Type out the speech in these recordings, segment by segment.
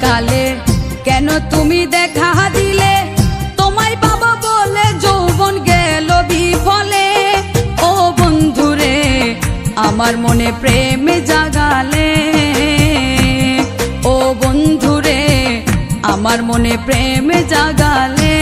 কালে, কেন তুমি দেখা দিলে? তোমায় বাবা বলে যৌবন গেল বিফলে। ও বন্ধুরে, আমার মনে প্রেম জাগালে। ও বন্ধুরে, আমার মনে প্রেম জাগালে।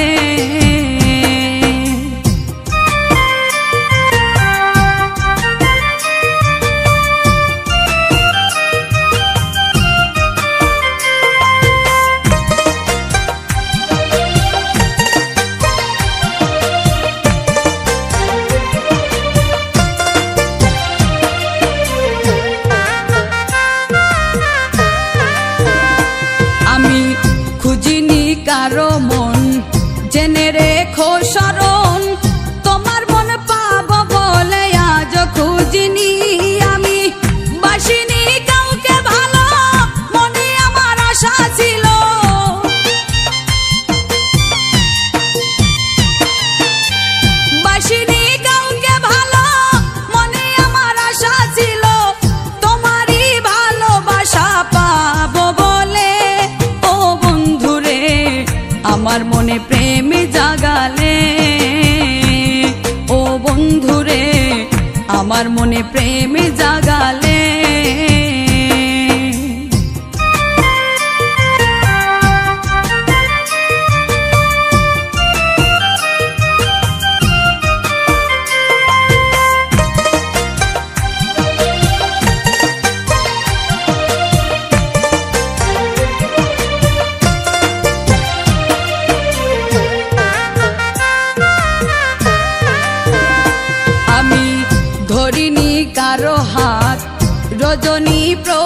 koşan আমার মনে প্রেম জাগালে ধরিনি কারও হাত। রজনী প্রভাত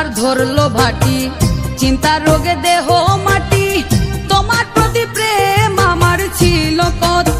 আমার ধরলো ভাটি চিন্তা রোগে দেহ মাটি তোমার প্রতি প্রেম আমার ছিল কত।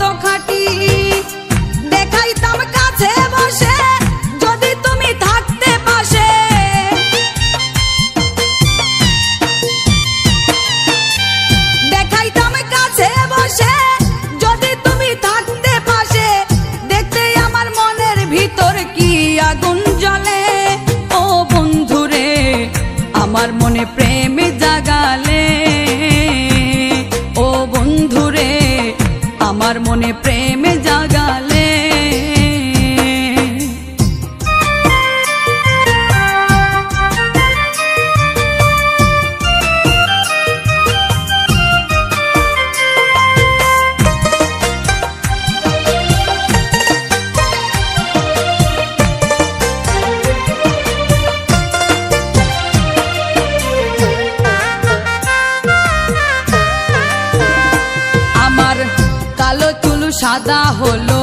সাদা হলো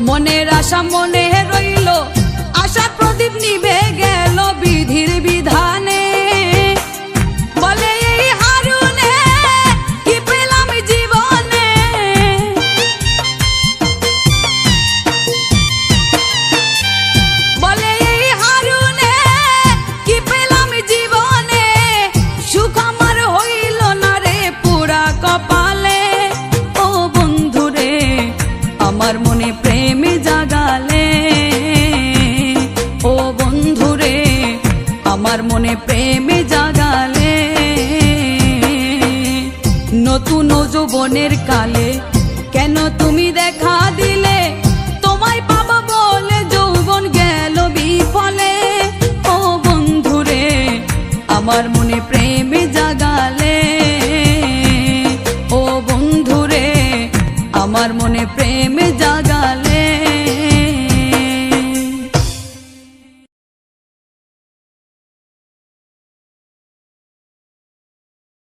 মনের আশা মনে প্রেমে জাগালে, নতুন যৌবনের কালে, কেন তুমি দেখা দিলে? তোমায় পাবা বলে যৌবন গেল বিফলে। ও বন্ধুরে, আমার মনে প্রেমে জাগালে। ও বন্ধুরে, আমার মনে প্রেমে জাগালে।